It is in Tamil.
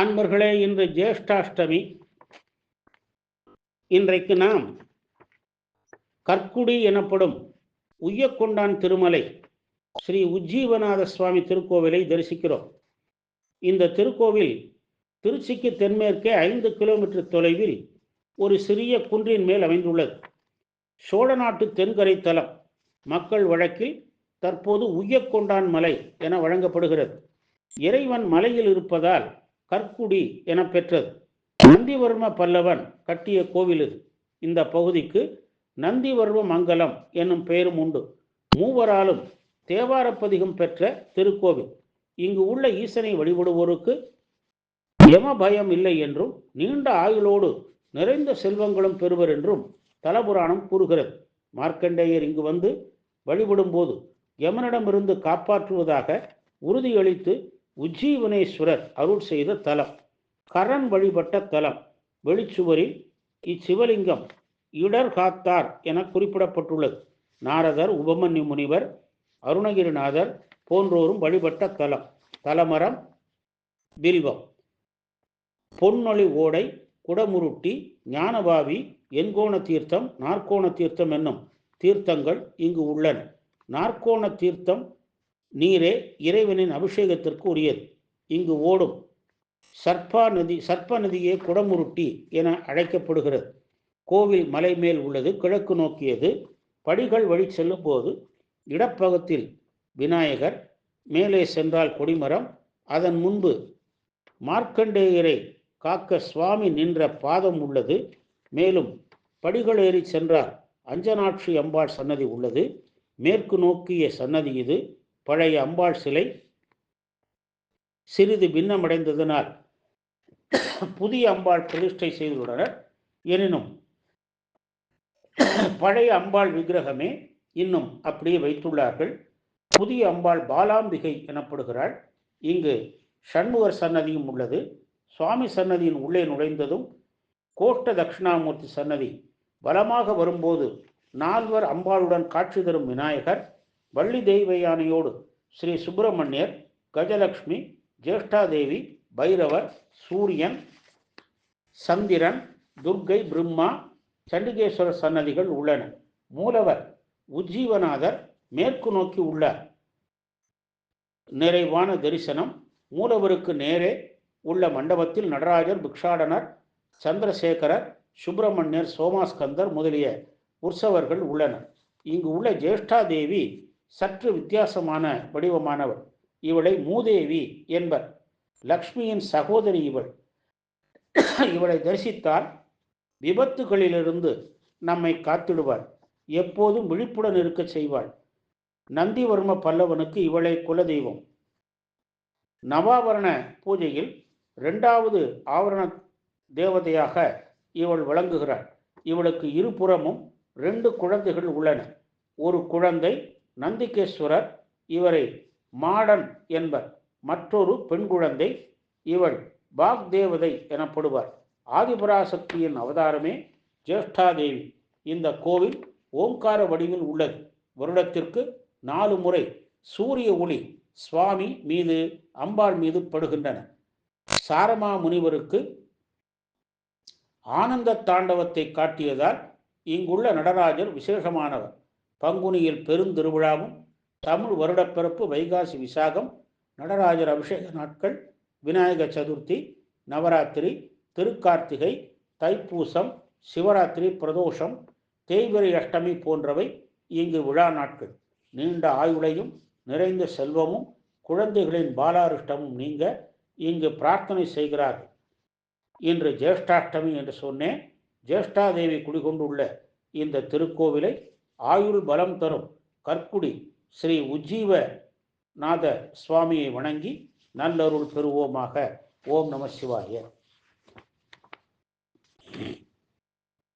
அன்பர்களே இன்று ஜேஷ்டாஷ்டமி. இன்றைக்கு நாம் கற்குடி எனப்படும் உய்யக்கொண்டான் திருமலை ஸ்ரீ உஜ்ஜீவநாத சுவாமி திருக்கோவிலை தரிசிக்கிறோம். இந்த திருக்கோவில் திருச்சிக்கு தென்மேற்கே ஐந்து கிலோமீட்டர் தொலைவில் ஒரு சிறிய குன்றின் மேல் அமைந்துள்ளது. சோழ நாட்டு தென்கரை தலம் மக்கள் வழக்கில் தற்போது உய்யக்கொண்டான் மலை என வழங்கப்படுகிறது. இறைவன் மலையில் இருப்பதால் கற்குடி என பெற்றது. நந்திவர்ம பல்லவன் கட்டிய கோவில் இது. இந்த பகுதிக்கு நந்திவர்ம மங்கலம் என்னும் பெயரும் உண்டு. மூவராலும் தேவாரப்பதிகம் பெற்ற திருக்கோவில். இங்கு உள்ள ஈசனை வழிபடுவோருக்கு யம பயம் இல்லை என்றும் நீண்ட ஆயுளோடு நிறைந்த செல்வங்களும் பெறுவர் என்றும் தலபுராணம் கூறுகிறது. மார்க்கண்டேயர் இங்கு வந்து வழிபடும்போது யமனிடமிருந்து காப்பாற்றுவதாக உறுதியளித்து உஜ்ஜீவனேஸ்வரர் அருள் செய்த தலம். கரண் வழிபட்ட தலம். வெளிச்சுவரில் இச்சிவலிங்கம். இடர் காத்தார் என குறிப்பிடப்பட்டுள்ளது. நாரதர் உபமன்யு முனிவர் அருணகிரிநாதர் போன்றோரும் வழிபட்ட தலம். தலமரம் பில்வம் பொன்னொழி ஓடை குடமுருட்டி ஞானபாவி எண்கோண தீர்த்தம் நாற்கோண தீர்த்தம் என்னும் தீர்த்தங்கள் இங்கு உள்ளன. நாற்கோண தீர்த்தம் நீரே இறைவனின் அபிஷேகத்திற்கு உரியது இங்கு ஓடும் சர்ப்பா நதி சர்ப்ப நதியே குடமுருட்டி என அழைக்கப்படுகிறது. கோவில் மலை மேல் உள்ளது கிழக்கு நோக்கியது. படிகள் வழி செல்லும் போது இடப்பகத்தில் விநாயகர் மேலே சென்றால் கொடிமரம். அதன் முன்பு மார்க்கண்டேயரை காக்க சுவாமி நின்ற பாதம் உள்ளது. மேலும் படிகள் ஏறி சென்றால் அஞ்சனாட்சி அம்பாள் சன்னதி உள்ளது. மேற்கு நோக்கிய சன்னதி இது. பழைய அம்பாள் சிலை சிறிது பின்னமடைந்ததனால் புதிய அம்பாள் பிரதிஷ்டை செய்துள்ளனர். எனினும் பழைய அம்பாள் விக்கிரகமே இன்னும் அப்படியே வைத்துள்ளார்கள். புதிய அம்பாள் பாலாம்பிகை எனப்படுகிறாள். இங்கு சண்முகர் சன்னதியும் உள்ளது. சுவாமி சன்னதியின் உள்ளே நுழைந்ததும் கோஷ்ட தட்சிணாமூர்த்தி சன்னதி பலமாக வரும்போது நால்வர் அம்பாளுடன் காட்சி தரும் விநாயகர் வள்ளி தெய்வ யானையோடு ஸ்ரீ சுப்பிரமணியர் கஜலக்ஷ்மி ஜேஷ்டாதேவி பைரவர் சூரியன் சந்திரன் துர்க்கை பிரம்மா சண்டிகேஸ்வரர் சன்னதிகள் உள்ளன. மூலவர் உஜ்ஜீவநாதர் மேற்கு நோக்கி உள்ளார். நிறைவான தரிசனம். மூலவருக்கு நேரே உள்ள மண்டபத்தில் நடராஜர் பிக்ஷாடனர் சந்திரசேகரர் சுப்பிரமணியர் சோமாஸ்கந்தர் முதலிய உற்சவர்கள் உள்ளனர். இங்கு உள்ள ஜேஷ்டாதேவி சற்று வித்தியாசமான வடிவமானவள் இவளை மூதேவி என்பர். லக்ஷ்மியின் சகோதரி இவள். இவளை தரிசித்தால் விபத்துகளிலிருந்து நம்மை காத்திடுவாள். எப்போதும் விழிப்புடன் இருக்க செய்வாள். நந்திவர்ம பல்லவனுக்கு இவளை குலதெய்வம். நவாபரண பூஜையில் இரண்டாவது ஆவரண தேவதையாக இவள் விளங்குகிறாள். இவளுக்கு இருபுறமும் ரெண்டு குழந்தைகள் உள்ளன. ஒரு குழந்தை நந்திகேஸ்வரர் இவரை மாடன் என்பர். மற்றொரு பெண் குழந்தை இவள் பாக் தேவதை எனப்படுவார். ஆதிபராசக்தியின் அவதாரமே ஜேஷ்டாதேவி. இந்த கோவில் ஓங்கார வடிவில் உள்ளது. வருடத்திற்கு நாலு முறை சூரிய ஒளி சுவாமி மீது அம்பாள் மீது படுகின்றன. சாரமா முனிவருக்கு ஆனந்த தாண்டவத்தை காட்டியதால் இங்குள்ள நடராஜர் விசேஷமானவர். பங்குனியில் பெருந்திருவிழாவும் தமிழ் வருடப்பிறப்பு வைகாசி விசாகம் நடராஜர் அபிஷேக நாட்கள் விநாயக சதுர்த்தி நவராத்திரி திருக்கார்த்திகை தைப்பூசம் சிவராத்திரி பிரதோஷம் தேய்பிரை அஷ்டமி போன்றவை இங்கு விழா நாட்கள். நீண்ட ஆயுளையும் நிறைந்த செல்வமும் குழந்தைகளின் பாலாரிஷ்டமும் நீங்க இங்கு பிரார்த்தனை செய்கிறார்கள். இன்று ஜேஷ்டாஷ்டமி என்று சொன்னேன். ஜேஷ்டாதேவி குடிகொண்டுள்ள இந்த திருக்கோவிலை ஆயுள் பலம் தரும் கற்குடி ஸ்ரீ உஜ்ஜீவ நாத சுவாமியை வணங்கி நல்லருள் பெறுவோமாக. ஓம் நம சிவாய.